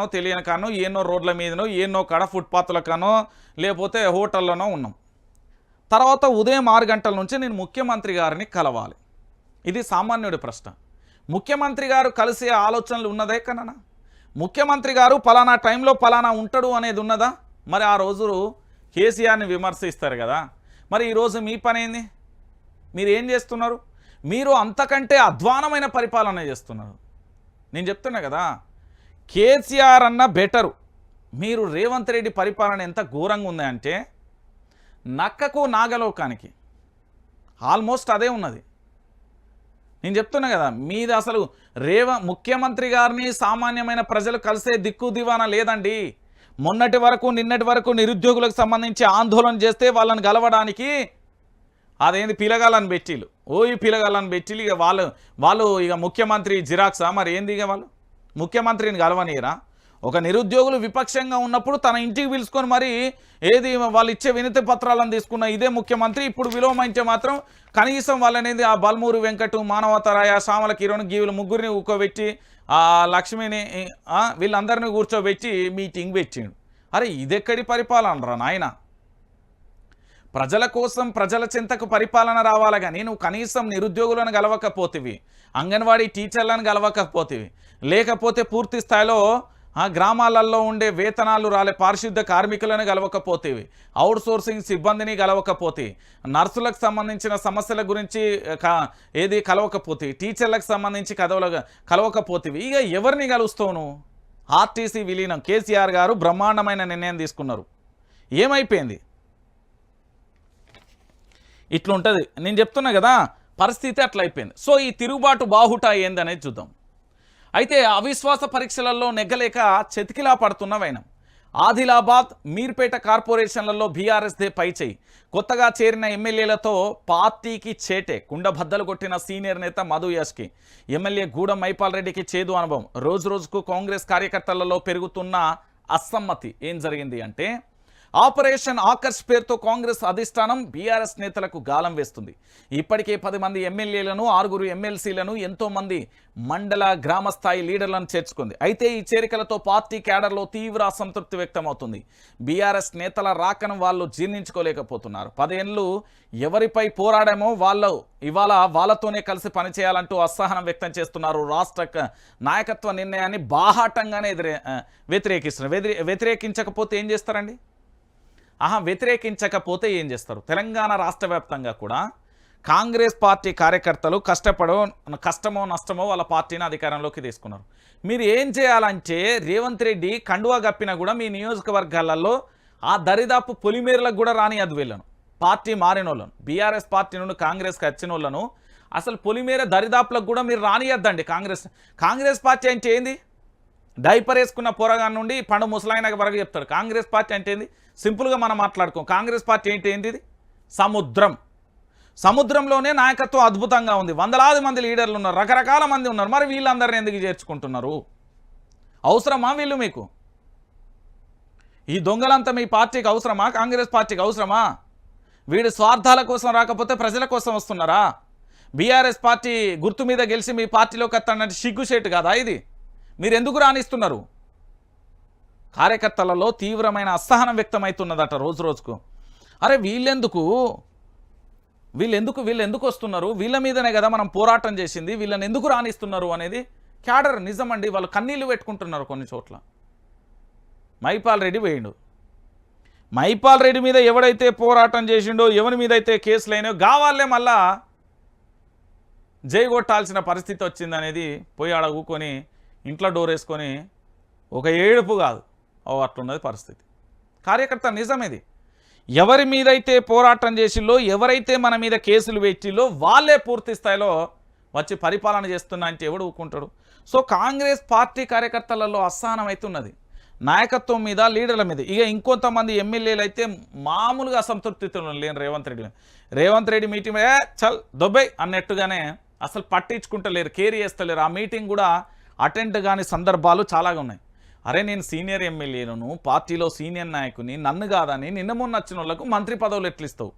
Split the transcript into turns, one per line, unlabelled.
కానో తెలియని కానో ఎన్నో రోడ్ల మీదనో ఎన్నో కాడ ఫుట్పాత్ల కానో లేకపోతే హోటల్లోనో ఉన్నాం. తర్వాత ఉదయం ఆరు గంటల నుంచి నేను ముఖ్యమంత్రి గారిని కలవాలి. ఇది సామాన్యుడి ప్రశ్న. ముఖ్యమంత్రి గారు కలిసే ఆలోచనలు ఉన్నదే కన్నా? ముఖ్యమంత్రి గారు పలానా టైంలో పలానా ఉంటాడు అనేది ఉన్నదా? మరి ఆ రోజు కేసీఆర్ని విమర్శిస్తారు కదా. మరి ఈరోజు మీ పని ఏంది? మీరు ఏం చేస్తున్నారు? మీరు అంతకంటే అధ్వానమైన పరిపాలన చేస్తున్నారు. నేను చెప్తున్నా కదా కేసీఆర్ అన్న బెటరు. మీరు రేవంత్ రెడ్డి పరిపాలన ఎంత ఘోరంగా ఉందంటే నక్కకు నాగలోకానికి ఆల్మోస్ట్ అదే ఉన్నది. నేను చెప్తున్నా కదా మీద అసలు రేవ ముఖ్యమంత్రి గారిని సామాన్యమైన ప్రజలు కలిసే దిక్కు దివానా లేదండి. మొన్నటి వరకు నిన్నటి వరకు నిరుద్యోగులకు సంబంధించి ఆందోళన చేస్తే వాళ్ళని గలవడానికి అదేంది పిలగాలని పెట్టిలు ఓ ఈ పిలగాలని పెట్టిలు ఇక వాళ్ళు వాళ్ళు ఇక ముఖ్యమంత్రి జిరాక్సా? మరి ఏంది ఇక వాళ్ళు? ముఖ్యమంత్రిని కలవనీయరా? ఒక నిరుద్యోగులు విపక్షంగా ఉన్నప్పుడు తన ఇంటికి పిలుచుకొని మరి ఏది వాళ్ళు ఇచ్చే వినతి పత్రాలను తీసుకున్న ఇదే ముఖ్యమంత్రి ఇప్పుడు విలోమించే మాత్రం కనీసం వాళ్ళనేది ఆ బల్మూరు వెంకటు మానవతరాయ సామల కిరణ్ గీవులు ముగ్గురిని ఊకోబెట్టి ఆ లక్ష్మిని వీళ్ళందరినీ కూర్చోబెట్టి మీటింగ్ పెట్టిండు. అరే ఇదెక్కడి పరిపాలన రా ప్రజల కోసం ప్రజల చింతకు పరిపాలన రావాలి కానీ నువ్వు కనీసం నిరుద్యోగులను గెలవకపోతివి అంగన్వాడీ టీచర్లను గెలవకపోతివి. లేకపోతే పూర్తి స్థాయిలో ఆ గ్రామాలలో ఉండే వేతనాలు రాలే పారిశుద్ధ కార్మికులను గలవకపోతేవి అవుట్ సోర్సింగ్ సిబ్బందిని గలవకపోతే నర్సులకు సంబంధించిన సమస్యల గురించి ఏది కలవకపోతే టీచర్లకు సంబంధించి కదవల కలవకపోతేవి. ఇక ఎవరిని కలుస్తావు నువ్వు? ఆర్టీసీ విలీనం కేసీఆర్ గారు బ్రహ్మాండమైన నిర్ణయం తీసుకున్నారు. ఏమైపోయింది? ఇట్లుంటుంది. నేను చెప్తున్నా కదా పరిస్థితి అట్లా అయిపోయింది సో ఈ తిరుగుబాటు బాహుట ఏందనేది చూద్దాం. అయితే అవిశ్వాస పరీక్షలలో నెగ్గలేక చెతికిలా పడుతున్న వైనం. ఆదిలాబాద్ మీర్పేట కార్పొరేషన్లలో బీఆర్ఎస్దే పైచేయి కొత్తగా చేరిన ఎమ్మెల్యేలతో పార్టీకి చేటే కుండబద్దలు కొట్టిన సీనియర్ నేత మధు యాష్కి. ఎమ్మెల్యే గూడెం మైపాల్ రెడ్డికి చేదు అనుభవం. రోజు రోజుకు కాంగ్రెస్ కార్యకర్తలలో పెరుగుతున్న అసమ్మతి. ఏం జరిగింది అంటే ఆపరేషన్ ఆకర్ష్ పేరుతో కాంగ్రెస్ అధిష్టానం బీఆర్ఎస్ నేతలకు గాలం వేస్తుంది. ఇప్పటికే పది మంది ఎమ్మెల్యేలను ఆరుగురు ఎమ్మెల్సీలను ఎంతోమంది మండల గ్రామ స్థాయి లీడర్లను చేర్చుకుంది. అయితే ఈ చేరికలతో పార్టీ క్యాడర్లో తీవ్ర అసంతృప్తి వ్యక్తమవుతుంది. బీఆర్ఎస్ నేతల రాకను వాళ్ళు జీర్ణించుకోలేకపోతున్నారు. పదేళ్ళు ఎవరిపై పోరాడామో వాళ్ళు ఇవాళ వాళ్ళతోనే కలిసి పనిచేయాలంటూ అసహనం వ్యక్తం చేస్తున్నారు రాష్ట్ర నాయకత్వ నిర్ణయాన్ని బాహాటంగానే ఎదురే వ్యతిరేకిస్తున్నారు. వ్యతిరే- వ్యతిరేకించకపోతే ఏం చేస్తారండి? ఆహా వ్యతిరేకించకపోతే ఏం చేస్తారు? తెలంగాణ రాష్ట్ర వ్యాప్తంగా కూడా కాంగ్రెస్ పార్టీ కార్యకర్తలు కష్టపడో కష్టమో నష్టమో వాళ్ళ పార్టీని అధికారంలోకి తీసుకున్నారు. మీరు ఏం చేయాలంటే రేవంత్ రెడ్డి కండువా గప్పినా కూడా మీ నియోజకవర్గాలలో ఆ దరిదాపు పొలిమేరలకు కూడా రానియద్దు వీళ్ళను. పార్టీ మారిన వాళ్ళను బీఆర్ఎస్ పార్టీ నుండి కాంగ్రెస్కి వచ్చిన వాళ్ళను అసలు పొలిమేర దరిదాపులకు కూడా మీరు రానియద్దండి కాంగ్రెస్. కాంగ్రెస్ పార్టీ అంటే ఏంది? డైపర్ వేసుకున్న పోరగాన్ నుండి పండు ముసలాయన వరకు చెప్తాడు. కాంగ్రెస్ పార్టీ అంటే ఏంది? సింపుల్గా మనం మాట్లాడుకోం. కాంగ్రెస్ పార్టీ ఏంటి ఏంటిది సముద్రం. సముద్రంలోనే నాయకత్వం అద్భుతంగా ఉంది. వందలాది మంది లీడర్లు ఉన్నారు. రకరకాల మంది ఉన్నారు. మరి వీళ్ళందరిని ఎందుకు చేర్చుకుంటున్నారు? అవసరమా వీళ్ళు మీకు? ఈ దొంగలంతా మీ పార్టీకి అవసరమా? కాంగ్రెస్ పార్టీకి అవసరమా? వీడి స్వార్థాల కోసం రాకపోతే ప్రజల కోసం వస్తున్నారా? బీఆర్ఎస్ పార్టీ గుర్తు మీద గెలిచి మీ పార్టీలోకి వస్తానంటే సిగ్గుసేటు కదా ఇది? మీరు ఎందుకు రాణిస్తున్నారు? కార్యకర్తలలో తీవ్రమైన అసహనం వ్యక్తమవుతున్నదట రోజు రోజుకు. అరే వీళ్ళెందుకు? వీళ్ళెందుకు వీళ్ళు ఎందుకు వస్తున్నారు? వీళ్ళ మీదనే కదా మనం పోరాటం చేసింది వీళ్ళని ఎందుకు రాణిస్తున్నారు అనేది క్యాడర్ నిజమండి వాళ్ళు కన్నీళ్ళు పెట్టుకుంటున్నారు కొన్ని చోట్ల. మైపాల్ రెడ్డి వేయండు. మైపాల్ రెడ్డి మీద ఎవడైతే పోరాటం చేసిండో ఎవరి మీద అయితే కేసులు అయినాయో కావాలే మళ్ళా జై కొట్టాల్సిన పరిస్థితి వచ్చిందనేది పోయి అడగుకొని ఇంట్లో డోర్ వేసుకొని ఒక ఏడుపు కాదు. ఓ అట్లున్నది పరిస్థితి. కార్యకర్త నిజం ఇది. ఎవరి మీదైతే పోరాటం చేసిల్లో ఎవరైతే మన మీద కేసులు పెట్టిల్లో వాళ్ళే పూర్తి స్థాయిలో వచ్చి పరిపాలన చేస్తున్నా అంటే ఎవడు ఊకుంటాడు సో కాంగ్రెస్ పార్టీ కార్యకర్తలలో అసహనం అవుతున్నది నాయకత్వం మీద లీడర్ల మీద. ఇక ఇంకొంతమంది ఎమ్మెల్యేలు అయితే మామూలుగా అసంతృప్తితో లేని రేవంత్ రెడ్డి రేవంత్ రెడ్డి మీటింగ్ ఏ చల్ దొబ్బై అన్నట్టుగానే అసలు పట్టించుకుంటలేరు కేర్ చేస్తలేరు. ఆ మీటింగ్ కూడా అటెండ్ కాని సందర్భాలు చాలాగా ఉన్నాయి. అరే నేను సీనియర్ ఎమ్మెల్యేను పార్టీలో సీనియర్ నాయకుని నన్ను కాదని నిన్న మొన్న వచ్చిన వాళ్ళకు మంత్రి పదవులు ఎట్లిస్తావు?